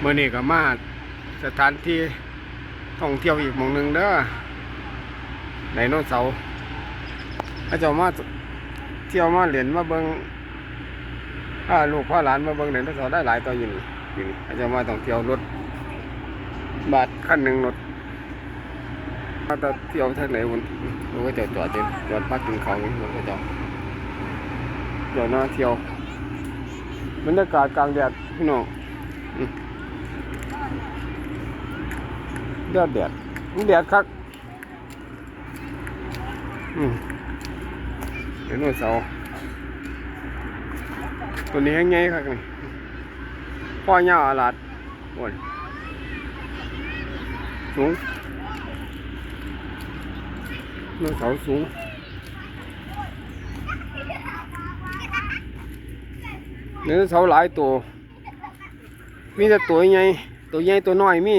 เมื่อนี้ก็มาสถานที่ท่องเที่ยวอีกหมองหนึ่งเด้อไดโนเสาร์ถ้าเจ้ามาเที่ยวมาเหรียญมาเบิงถ้าลูกพ่อหลานมาเบิงไดโนเสาร์ได้หลายตัวอยู่นี่อยู่นี่ถ้าเจ้ามาท่องเที่ยวรถบาทขั้นหนึ่งรถถ้าจะเที่ยวทางไหนมันมันก็จะจอดเต็มจอดพักกินของมันก็จะเดี๋ยวหน้าเที่ยวบรรยากาศกลางแดดพี่น้อง แดดแดดมันแดดคักอืมเดี๋ยวโน่นเสาตัวนี้แห้งไงคักนี่พ่อยาอาลาดโอ้ยสูงโน่นเสาสูงเนื้อเสาหลายตัว มีแต่ตัวใหญ่ตัวใหญ่ตัวน้อยมี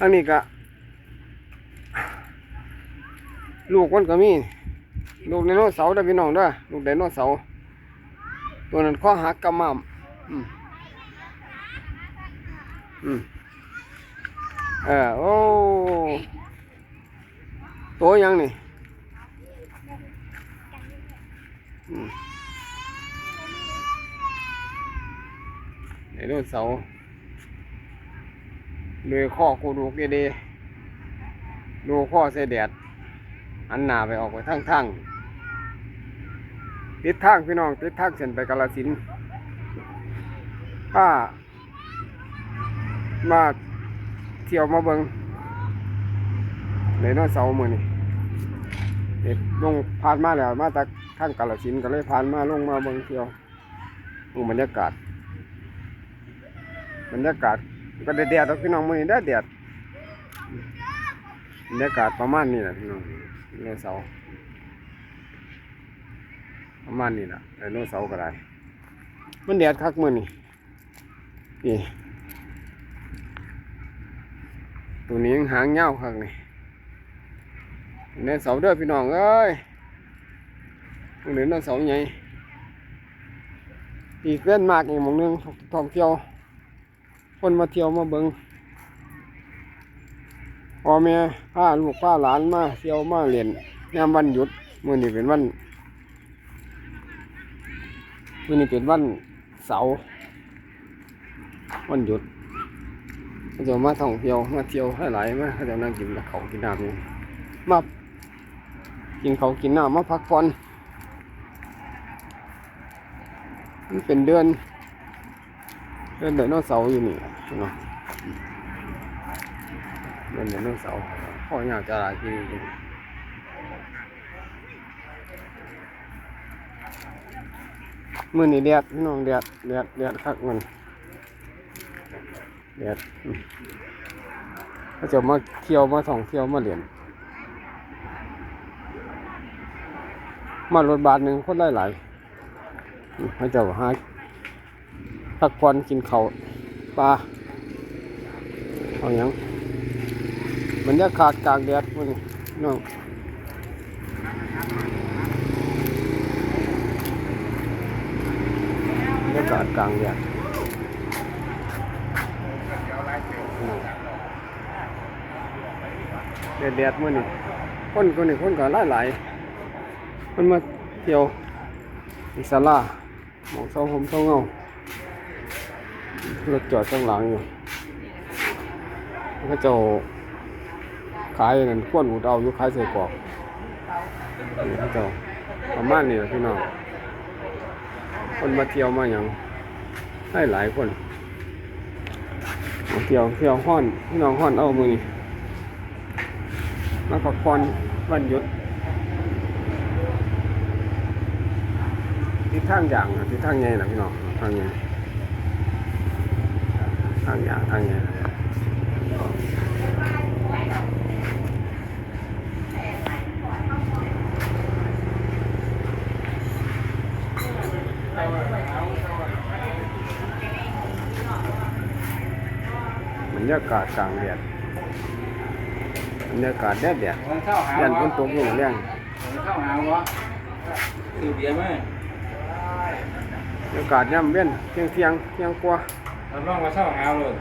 อันนี้ก็ลูกมันก็มีลูกไดโนเสาร์เด้พี่น้องด้อลูกไดโนเสาร์ตัวนั้นข้อหักกำม่ำอืมอืมเออโอ้ตัวยังนี่อืมไดโนเสาร์ เลยข้อกูดูกดีๆดูข้อเสแดดอันหนาไปออกไปทางทางติดทางพี่น้องติดทางเส้นไปกาลสินถ้ามาเที่ยวมาเบิงในน้อยเสาร์มือนี่เด็ดลงผ่านมาแล้วมาจากทางกาลสินก็เลยผ่านมาลงมาเบิงเที่ยวดูบรรยากาศ บรรยากาศ ก็แดดๆแล้วพี่น้องมือนี้แดดแดดบรรยากาศประมาณนี้แหละพี่น้องไดโนเสาร์ประมาณนี้แหละไดโนเสาร์ก็ได้มันแดดคักมือนี่นี่ตัวนี้ยังหางเงาคักนี่ไดโนเสาร์เด้อพี่น้องเอ้ยตัวนี้ไดโนเสาร์ใหญ่อีกเล่นมากอีกมองนึงท่องเที่ยว คนมาเที่ยวมาเบิงพ่อแม่พาลูกพาหลานมาเที่ยวมาเรียนยามวันหยุดมื้อนี้เป็นวันมื้อนี้เป็นวันเสาร์วันหยุดเขาจะมาท่องเที่ยวมาเที่ยวให้หลายมาเขาจะนั่งกินเขากินน้ำนี่มากินเขากินน้ำมาพักผ่อนมันเป็นเดือน เดินไดโนเสาร์อยู่นี่เนาะเดินไดโนเสาร์พ่ออยากจะหลายที่นี่มือนี่แดดพี่น้องแดดแดดแดดคักมันแดดอืมเขาจะมาเที่ยวมาท่องเที่ยวมาเรียนมารถบาทหนึ่งคนได้หลายอืมเขาจะหา พักผ่อนกินเขาวปลาเอาอย่างบรรยากาศกลางแดดพวกนี้น้องบรรยากาศกลางแดดแดดแดดมื่อนี้คนคนนี้คนก็หลายหลายๆคนมาเที่ยวอิสลาหมองเสาผมเสาเงา รถจอดข้างหลังอยู่แล้วก็เจะขายนั่นขวนอุดเอาอยู่ขายใส่กรอกนี่เขาเจ้าประมาณนี้แหละพี่น้องคนมาเที่ยวมาอย่างให้หลายคนมาเที่ยวเที่ยวห้อนพี่น้องห้อนเอามือนี่มาพักผ่อนวันหยุดที่ทางอย่างนะที่ทางไงนะพี่น้องทางไงางอย่างทางอย่างบรรยากาศกลางแดดบรรยากาศแดดแดดยันฝนตกอยู่เรื่องเข้าหาวะซื้อเบียร์ไหมบรรยากาศย่ำเว้นเที่ยงเที่ยงเที่ยงกว่า รับรองว่าเศร้าหาเลย